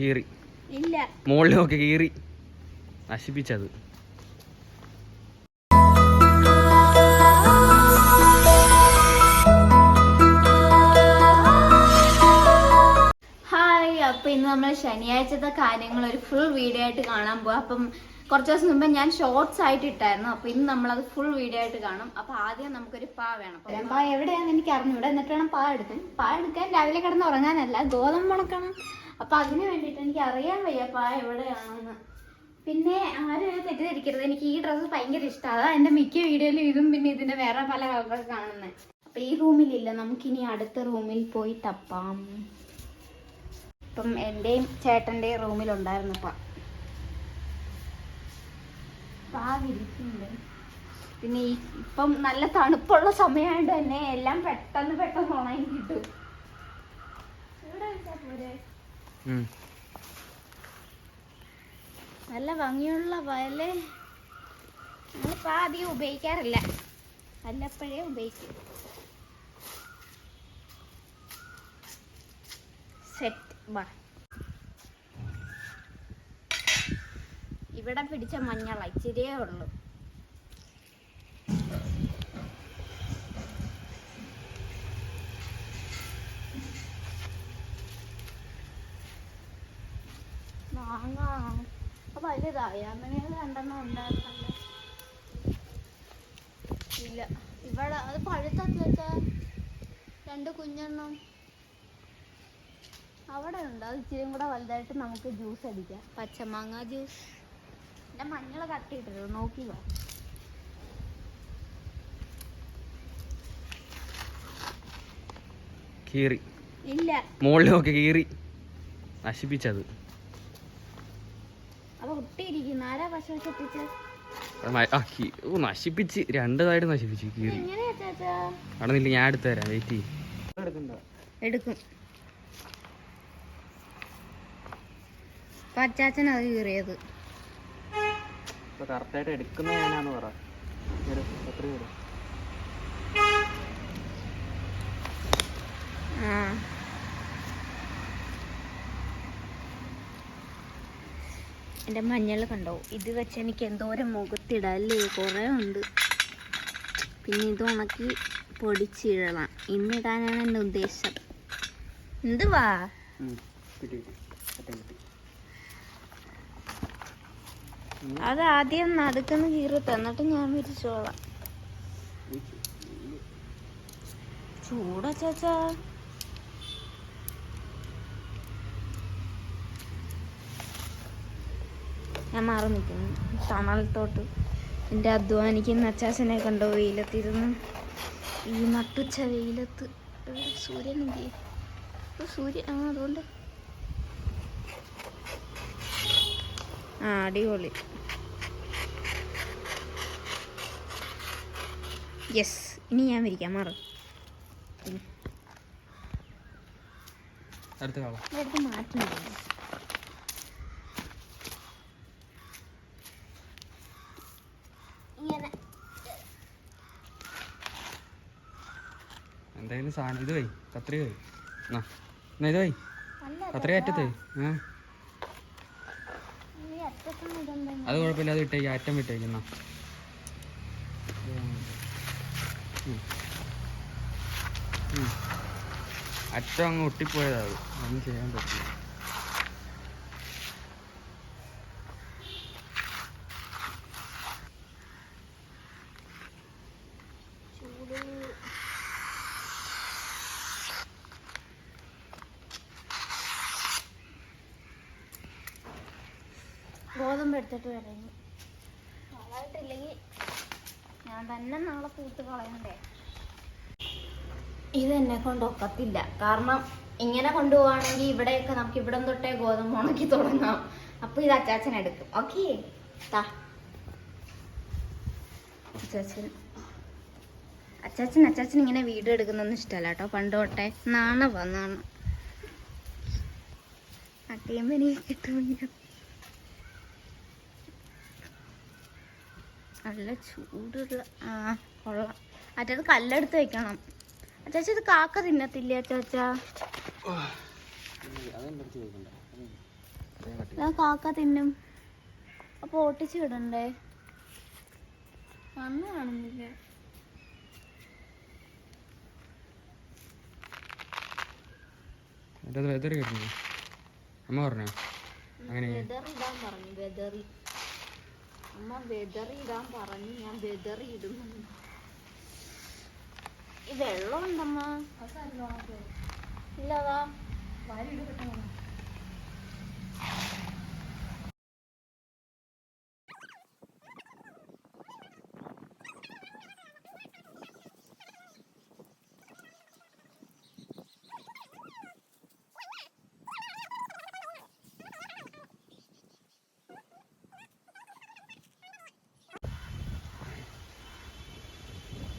കീറി. മുകളിൽ നോക്കി കീറി. നശിപ്പിച്ചത്. നമ്മൾ ശനിയാഴ്ചത്തെ കാര്യങ്ങൾ ഒരു ഫുൾ വീഡിയോ ആയിട്ട് കാണാൻ പോവാ. അപ്പം കുറച്ച് ദിവസം മുമ്പ് ഞാൻ ഷോർട്സ് ആയിട്ട് ഇട്ടായിരുന്നു. അപ്പൊ ഇന്ന് നമ്മൾ അത് ഫുൾ വീഡിയോ ആയിട്ട് കാണും. അപ്പൊ ആദ്യം നമുക്കൊരു പാ വേണം. പാ എവിടെയാന്ന് എനിക്ക് അറിഞ്ഞൂടെ എന്നിട്ട് വേണം പാ എടുക്കാൻ. പാ എടുക്കാൻ രാവിലെ കിടന്ന് ഉറങ്ങാനല്ല ഗോതമ്പ് ഉണക്കണം അപ്പൊ അതിനു വേണ്ടിയിട്ട് എനിക്ക് അറിയാൻ വയ്യ പാ എവിടെയാണെന്ന്. പിന്നെ ആരും തെറ്റിദ്ധരിക്കരുത്. എനിക്ക് ഈ ഡ്രസ്സ് ഭയങ്കര ഇഷ്ടമാണ് അതാ എന്റെ മിക്ക വീഡിയോയിലും ഇതും പിന്നെ ഇതിന്റെ വേറെ പല കളറൊക്കെ കാണുന്നത് അപ്പൊ ഈ റൂമിലില്ല നമുക്കിനി അടുത്ത റൂമിൽ പോയി തപ്പാം. ഇപ്പം എന്റെയും ചേട്ടന്റെ റൂമിലുണ്ടായിരുന്നു പ പാ പിന്നെ ഈ ഇപ്പം നല്ല തണുപ്പുള്ള സമയമായത് തന്നെ എല്ലാം പെട്ടെന്ന് പെട്ടെന്ന് ഉണങ്ങി കിട്ടും. നല്ല ഭംഗിയുള്ള വയൽ. നമ്മളിപ്പോൾ അധികം ഉപയോഗിക്കാറില്ല. വല്ലപ്പോഴേ ഉപയോഗിക്കും. ബാ ഇവിടെ പിടിച്ച മഞ്ഞള ഇച്ചിരിയേ ഉള്ളൂ. ഇല്ല. ഇവിടെ അത് പഴുത്തച്ച രണ്ട് കുഞ്ഞെണ്ണം അവിടെ ഉണ്ട് അത് ഇച്ചിരിയും കൂടെ വലുതായിട്ട് നമുക്ക് ജ്യൂസ് അടിക്കാം. പച്ചമാങ്ങ ജ്യൂസ്. എന്റെ മഞ്ഞൾ കട്ടിയിട്ടത് നോക്കിയോ കീറി. ഇല്ല. മുകളിൽ നോക്കി കീറി. നശിപ്പിച്ചത്. നശിപ്പിച്ച്? രണ്ടതായിട്ട് നശിപ്പിച്ചു കീറി. ഞാൻ എടുത്തു തരാം. വെയിറ്റ് ചെയ്യും. എടുക്കും. പച്ചാച്ചൻ അത് കീറിയത്. ഇപ്പൊ കറക്റ്റായിട്ട് എടുക്കുന്ന ഞാനാന്ന് പറ. എത്ര വരും? ആ. എന്റെ മഞ്ഞൾ കണ്ടോ? ഇത് വെച്ച് എനിക്ക് എന്തോരം മുഖത്തിടല്ലേ കുറെ കുറേ ഉണ്ട്. പിന്നെ ഇത് ഉണക്കി പൊടിച്ചിടണം. ഇന്നിടാനാണ് എന്റെ ഉദ്ദേശം. എന്തുവാ കിട്ടി കിട്ടി അറ്റം കിട്ടി അത് ആദ്യം നടുക്കുന്ന കീറി തന്നിട്ട് ഞാൻ വിരിച്ചോളാം. ചൂടാ ചാച്ചാ. ഞാൻ മാറി നിൽക്കുന്നു തണലത്തോട്ട് എന്റെ അധ്വാനിക്കുന്ന അച്ചാച്ചനെ കണ്ടോ വെയിലത്തിരുന്ന്? ഈ നട്ടുച്ച വെയിലത്ത്. സൂര്യൻ എന്ത് സൂര്യൻ ആ അതുകൊണ്ട്. ആ അടിപൊളി. യെസ് ഇനി ഞാൻ വിരിക്കാം. മാറ്. ഇങ്ങനെ. എന്തായാലും സാധനം ഇത് വൈ കത്രിക വൈ എന്നാ എന്നാ ഇത് വൈ കത്രിക. അറ്റത്ത് ഇടണ്ട അത് കുഴപ്പമില്ല അത് ഇട്ടേക്ക്. അറ്റം വിട്ടേക്ക് അറ്റം അങ്ങ് ഒട്ടിപ്പോയതാ അത്. ഒന്നും ചെയ്യാൻ പറ്റില്ല. ചൂട്. ഗോതമ്പ് എടുത്തിട്ട് വരാം വളമായിട്ടില്ലെങ്കിൽ ഞാൻ തന്നെ നാളെ പൂത്ത് കളയണ്ടേ? ഇത് എന്നെ കൊണ്ട് ഒക്കത്തില്ല കാരണം ഇങ്ങനെ കൊണ്ടുപോവാണെങ്കിൽ ഇവിടെയൊക്കെ നമുക്ക് ഇവിടം തൊട്ടേ ഗോതമ്പ് ഉണക്കി തുടങ്ങാം. അപ്പൊ ഇത് അച്ചാച്ചൻ എടുക്കും. ഓക്കെ? അച്ചാച്ചൻ. അച്ചാച്ചൻ ഇങ്ങനെ വീട് എടുക്കുന്നൊന്നും ഇഷ്ടമല്ല കേട്ടോ പണ്ട് തൊട്ടേ നാണ. വന്നാണ് അട്ടിയുമ്പോ എനിക്ക് കിട്ടുമെങ്കിൽ നല്ല ചൂടുള്ള ആ കൊള്ളാം. അറ്റത് കല്ലെടുത്ത് വെക്കണം. അച്ചാച്ച ഇത് കാക്ക തിന്നത്തില്ലേ അച്ചാച്ച അടുത്ത് കാക്ക തിന്നും. അപ്പൊ ഓട്ടിച്ചു വിടണ്ടേ? വന്നു കാണുന്നില്ല? കിട്ടുന്നു അമ്മ പറഞ്ഞോ? അങ്ങനെ. വെതറിടാൻ പറഞ്ഞു വെതറി അമ്മ വെതറി ഇടാൻ പറഞ്ഞു ഞാൻ വെതറി ഇടുന്നു. ഈ വെള്ളം ഉണ്ടമ്മ ഇല്ലതാ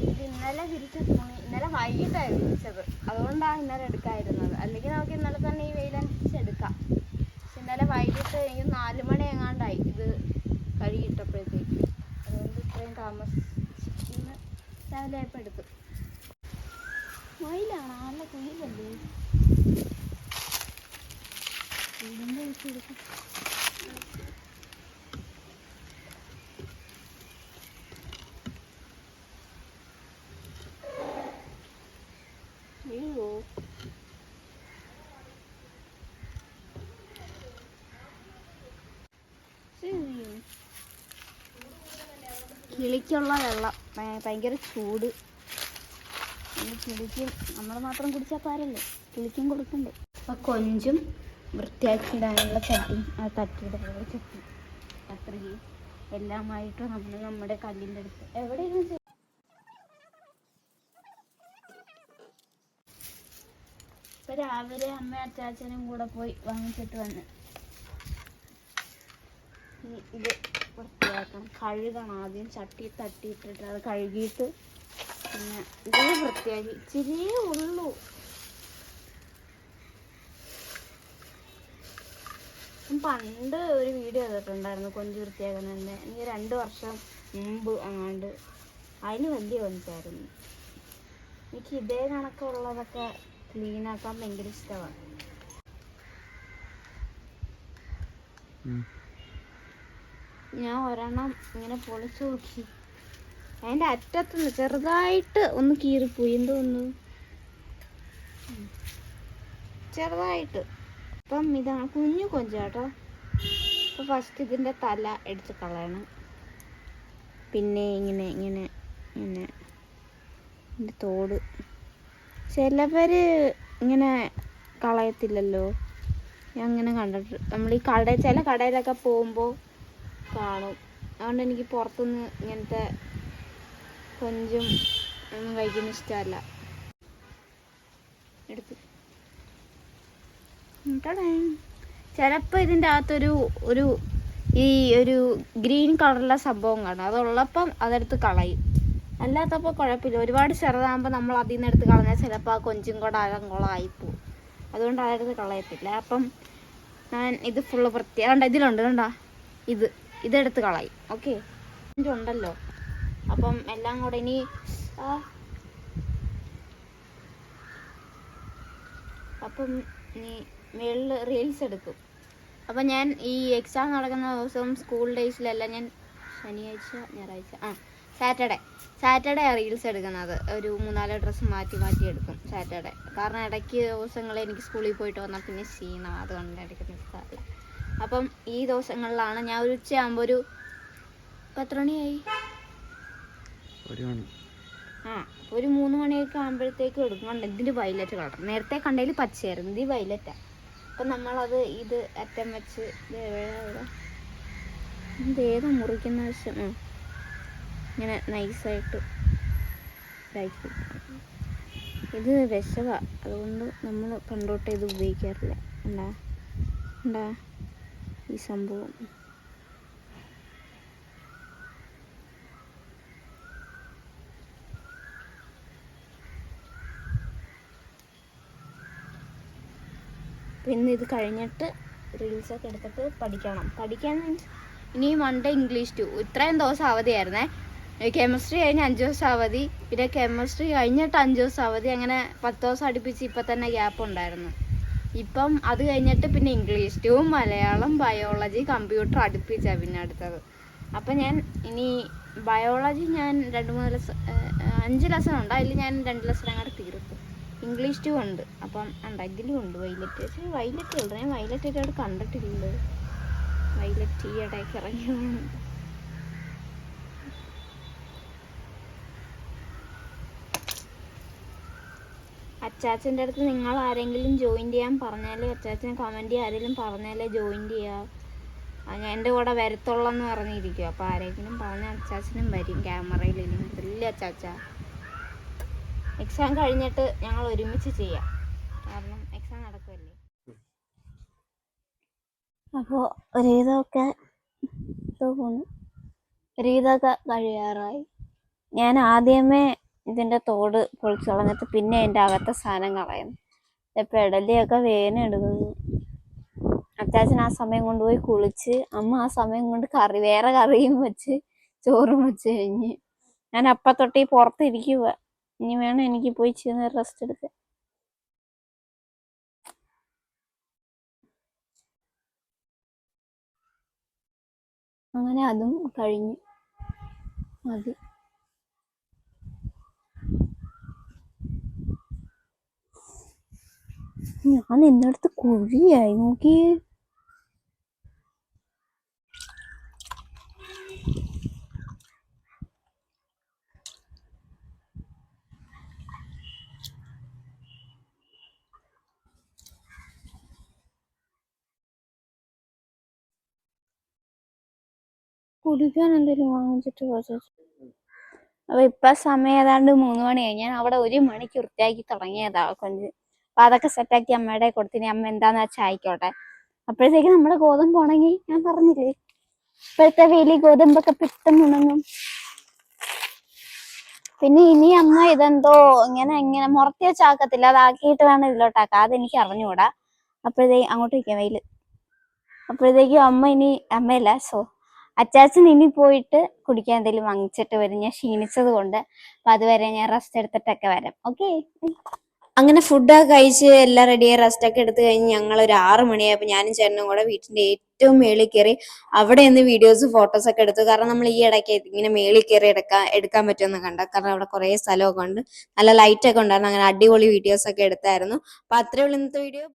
ഇത് ഇന്നലെ വിരിച്ച ഇന്നലെ വൈകിട്ടായിരുന്നു അതുകൊണ്ടാണ് ഇന്നലെ എടുക്കാതിരുന്നത് അല്ലെങ്കിൽ നമുക്ക് ഇന്നലെ തന്നെ ഈ വെയിലനുസരിച്ചെടുക്കാം പക്ഷെ ഇന്നലെ വൈകിട്ട് എനിക്ക് നാല് മണി എങ്ങാണ്ടായി. ഇത് കഴുകിയിട്ടപ്പോഴത്തേക്ക്. അതുകൊണ്ട് ഇത്രയും താമസിച്ചു ഇന്ന് രാവിലെ ആയപ്പോൾ എടുത്തു വെയിലാണ് നല്ല കുയിലല്ലേ ഇതിന്റെ വെച്ചെടുക്കും വീഴുവോ കിളിക്കുള്ള വെള്ളം. ഭയ- ഭയങ്കര ചൂട്. കിളിക്കും നമ്മൾ മാത്രം കുടിച്ചാൽ പാരല്ലേ? കിളിക്കും കൊടുക്കണ്ടേ? അപ്പൊ കൊഞ്ചും വൃത്തിയാക്കിയിടാനുള്ള ചട്ടി ആ തട്ടിയിടാനുള്ള ചട്ടി. അത്രയും എല്ലാമായിട്ട് നമ്മൾ നമ്മുടെ കല്ലിന്റെ അടുത്ത്. എവിടെയാണ് ഇപ്പൊ രാവിലെ അമ്മ അച്ചാച്ചനും കൂടെ പോയി വാങ്ങിച്ചിട്ട് വന്ന്. ഇത് വൃത്തിയാക്കണം. കഴുകണം. ആദ്യം ചട്ടി തട്ടിയിട്ടിട്ട് അത് കഴുകിയിട്ട് പിന്നെ ഇതിനെ വൃത്തിയാക്കി. ഇച്ചിരിയേ ഉള്ളൂ. പണ്ട് ഒരു വീഡിയോ ചെയ്തിട്ടുണ്ടായിരുന്നു കൊഞ്ച് വൃത്തിയാക്കുന്നതിന്റെ. എനിക്ക് രണ്ട് വർഷം മുമ്പ് അങ്ങാണ്ട് അതിന് വലിയ കൊഞ്ചായിരുന്നു. എനിക്ക് ഇതേ കണക്കുള്ളതൊക്കെ ക്ലീനാക്കാൻ ഭയങ്കര ഇഷ്ടമാണ്. ഞാൻ ഒരെണ്ണം ഇങ്ങനെ പൊളിച്ചു നോക്കി. അതിന്റെ അറ്റത്തുനിന്ന് ചെറുതായിട്ട് ഒന്ന് കീറിപ്പോയി. എന്തോന്നു ചെറുതായിട്ട്. അപ്പം ഇതാണ് കുഞ്ഞു കൊഞ്ചാട്ടോ. അപ്പം ഫസ്റ്റ് ഇതിന്റെ തല എടുത്ത് കളയണം. പിന്നെ ഇങ്ങനെ ഇങ്ങനെ ഇങ്ങനെ. ഇതിന്റെ തോട്. ചിലവർ ഇങ്ങനെ കളയത്തില്ലല്ലോ. ഞാൻ അങ്ങനെ കണ്ടിട്ട് നമ്മൾ ഈ കട ചില കടയിലൊക്കെ പോകുമ്പോൾ കാണും. അതുകൊണ്ട് എനിക്ക് പുറത്തുനിന്ന് ഇങ്ങനത്തെ കൊഞ്ചും ഒന്നും കഴിക്കുന്ന ഇഷ്ടമല്ല. എടുത്ത്. ചിലപ്പോൾ ഇതിന്റെ അകത്തൊരു ഒരു ഈ ഒരു ഗ്രീൻ കളറിലെ സംഭവം കാണും. അതുള്ളപ്പം അതെടുത്ത് കളയും. അല്ലാത്തപ്പോൾ കുഴപ്പമില്ല. ഒരുപാട് ചെറുതാകുമ്പോൾ നമ്മൾ അതിൽ നിന്ന് എടുത്ത് കളഞ്ഞാൽ ചിലപ്പോൾ ആ കൊഞ്ചും കൂടെ അകങ്കുളമായിപ്പോവും അതുകൊണ്ട് അതെടുത്ത് കളയത്തില്ല. അപ്പം ഞാൻ ഇത് ഫുള്ള് വൃത്തി കണ്ട ഇതിലുണ്ട് കണ്ടാ? ഇത്. ഇതെടുത്ത് കളയും. ഓക്കെ ഉണ്ടല്ലോ. അപ്പം എല്ലാം കൂടെ ഇനി അപ്പം നീ മേളിൽ റീൽസ് എടുക്കും. അപ്പം ഞാൻ ഈ എക്സാം നടക്കുന്ന ദിവസവും സ്കൂൾ ഡേയ്സിലെല്ലാം ഞാൻ ശനിയാഴ്ച ഞായറാഴ്ച ആ സാറ്റർഡേ സാറ്റർഡേ റീൽസ് എടുക്കുന്നത്. ഒരു മൂന്നാൽ ഡ്രസ്സ് മാറ്റി മാറ്റി എടുക്കും സാറ്റർഡേ കാരണം ഇടയ്ക്ക് ദിവസങ്ങളിൽ എനിക്ക് സ്കൂളിൽ പോയിട്ട് വന്നാൽ പിന്നെ ക്ഷീണം അതുകൊണ്ട് ഇടയ്ക്ക് നിൽക്കാറില്ല അപ്പം ഈ ദിവസങ്ങളിലാണ് ഞാൻ ഒരു ഉച്ചയാകുമ്പോൾ ഒരു എത്ര മണിയായി ഒരു മണി. ആ ഒരു മൂന്ന് മണിയൊക്കെ ആകുമ്പോഴത്തേക്ക് എടുക്കും കണ്ട ഇതിന്റെ വയലറ്റ് കളർ നേരത്തെ കണ്ടതിൽ പച്ചയായിരുന്നു. ഇത് വയലറ്റാ? അപ്പം നമ്മളത് ഇത് അറ്റം വെച്ച് ഇത് ഏതാ മുറിക്കുന്ന വശം ഇങ്ങനെ നൈസായിട്ട് ഇതാക്കി ഇത് വിശവാ അതുകൊണ്ട് നമ്മൾ പണ്ടോട്ട് ഇത് ഉപയോഗിക്കാറില്ല. ഉണ്ടാ ഉണ്ടാ ഈ സംഭവം. പിന്നെ ഇത് കഴിഞ്ഞിട്ട് റീൽസൊക്കെ എടുത്തിട്ട് പഠിക്കണം. പഠിക്കാൻ മീൻസ് ഇനി മൺഡേ ഇംഗ്ലീഷ് ടു ഇത്രയും ദിവസം അവധിയായിരുന്നേ. കെമിസ്ട്രി കഴിഞ്ഞ് അഞ്ച് ദിവസം അവധി. പിന്നെ കെമിസ്ട്രി കഴിഞ്ഞിട്ട് അഞ്ച് ദിവസം അവധി. അങ്ങനെ പത്ത് ദിവസം അടുപ്പിച്ച് ഇപ്പം തന്നെ ഗ്യാപ്പ് ഉണ്ടായിരുന്നു. ഇപ്പം അത് കഴിഞ്ഞിട്ട് പിന്നെ English to Malayalam biology computer അടുപ്പിച്ചാണ് പിന്നെ അടുത്തത്. അപ്പം ഞാൻ ഇനി ബയോളജി ഞാൻ രണ്ട് മൂന്ന് ലെസൺ അഞ്ച് ലെസൺ ഉണ്ട്. അതിൽ ഞാൻ രണ്ട് ലെസൺ അങ്ങോട്ട് തീർത്തു. ഇംഗ്ലീഷ് ടു ഉണ്ട്. അപ്പം ഇതിലും ഉണ്ട്. വൈലറ്റ് പക്ഷേ വൈലറ്റ് ഉണ്ട് ഞാൻ വൈലറ്റ് ആയിട്ട് അവിടെ കണ്ടിട്ടില്ലല്ലോ വൈലറ്റ് ഈ ഇടയ്ക്ക് ഇറങ്ങിയതാണ്. അച്ചാച്ചന്റെ അടുത്ത് നിങ്ങൾ ആരെങ്കിലും ജോയിൻ ചെയ്യാൻ പറഞ്ഞാലേ അച്ചാച്ചൻ കമന്റ് ആരെങ്കിലും പറഞ്ഞാലേ ജോയിൻ ചെയ്യുക എന്റെ കൂടെ വരത്തുള്ളെന്ന് പറഞ്ഞിരിക്കും. അപ്പോൾ ആരെങ്കിലും പറഞ്ഞാൽ അച്ചാച്ചനും വരും ക്യാമറയിൽ ഇല്ല അച്ചാച്ച. എക്സാം കഴിഞ്ഞിട്ട് ഞങ്ങൾ ഒരുമിച്ച് ചെയ്യാം. കാരണം എക്സാം നടക്കുമല്ലേ അപ്പോൾ ഒരുവിധമൊക്കെ തോന്നുന്നു ഒരുവിധമൊക്കെ കഴിയാറായി. ഞാൻ ആദ്യമേ ഇതിന്റെ തോട് പൊളിച്ചു കളഞ്ഞിട്ട് പിന്നെ അതിന്റെ അകത്തെ സാധനം കളയുന്നു. ഇപ്പം ഇടലിയൊക്കെ വേന എടുക്കുന്നു. അച്ചാച്ചൻ ആ സമയം കൊണ്ടുപോയി കുളിച്ച് അമ്മ ആ സമയം കൊണ്ട് കറി വേറെ കറിയും വെച്ച് ചോറും വെച്ച് കഴിഞ്ഞ്. ഞാൻ അപ്പം തൊട്ട് ഈ പുറത്തിരിക്കുക ഇനി വേണം എനിക്ക് പോയി ചെയ്യുന്ന റെസ്റ്റ് എടുക്കാൻ. അങ്ങനെ അതും കഴിഞ്ഞു. മതി. ഞാൻ നിന്നടുത്ത് കുഴിയായി നോക്കി കുടിക്കാൻ എന്തെങ്കിലും വാങ്ങിച്ചിട്ട് അപ്പൊ ഇപ്പൊ സമയം ഏതാണ്ട് മൂന്ന് മണിയായി. ഞാൻ അവിടെ ഒരു മണിക്ക് വൃത്തിയാക്കി തുടങ്ങിയതാ കൊഞ്ച്. അപ്പൊ അതൊക്കെ സെറ്റാക്കി അമ്മയുടെ കൊടുത്തിനി. അമ്മ എന്താന്ന് വെച്ചാൽ ആയിക്കോട്ടെ. അപ്പോഴത്തേക്ക് നമ്മുടെ ഗോതമ്പ് ഉണങ്ങി. ഞാൻ പറഞ്ഞില്ലേ? ഇപ്പോഴത്തെ വെയിലി ഗോതമ്പൊക്കെ പെട്ടെന്ന് ഉണങ്ങും. പിന്നെ ഇനി അമ്മ ഇതെന്തോ ഇങ്ങനെ ഇങ്ങനെ മുറത്തി വെച്ചാക്കത്തില്ല അതാക്കിയിട്ട് വേണം ഇതിലോട്ടാക്കാം അതെനിക്ക് അറിഞ്ഞുകൂടാ. അപ്പോഴത്തേക്ക് അങ്ങോട്ട് വയ്ക്കാം വെയിൽ. അപ്പോഴത്തേക്കും അമ്മ ഇനി അമ്മയല്ല സോ അച്ചാച്ചൻ ഇനി പോയിട്ട് കുടിക്കാൻ എന്തെങ്കിലും വാങ്ങിച്ചിട്ട് വരും. ഞാൻ ക്ഷീണിച്ചത് കൊണ്ട് അപ്പൊ അതുവരെ ഞാൻ റെസ്റ്റ് എടുത്തിട്ടൊക്കെ വരാം. ഓക്കെ അങ്ങനെ ഫുഡൊക്കെ കഴിച്ച് എല്ലാം റെഡിയായി റെസ്റ്റ് ഒക്കെ എടുത്തു കഴിഞ്ഞ് ഞങ്ങൾ ഒരു ആറ് മണിയായപ്പോൾ ഞാനും ചേട്ടനും കൂടെ വീട്ടിന്റെ ഏറ്റവും മേളിൽ കയറി അവിടെ നിന്ന് വീഡിയോസ് ഫോട്ടോസ് ഒക്കെ എടുത്തു. കാരണം നമ്മൾ ഈ ഇടയ്ക്ക് ഇങ്ങനെ മേളിൽ കയറി എടുക്കാൻ എടുക്കാൻ പറ്റുമെന്ന് കണ്ട. കാരണം അവിടെ കുറേ സ്ഥലമൊക്കെ ഉണ്ട്. നല്ല ലൈറ്റ് ഒക്കെ ഉണ്ടായിരുന്നു. അങ്ങനെ അടിപൊളി വീഡിയോസ് ഒക്കെ എടുത്തായിരുന്നു. അപ്പൊ അത്രേ ഉള്ളൂ ഇന്നത്തെ വീഡിയോ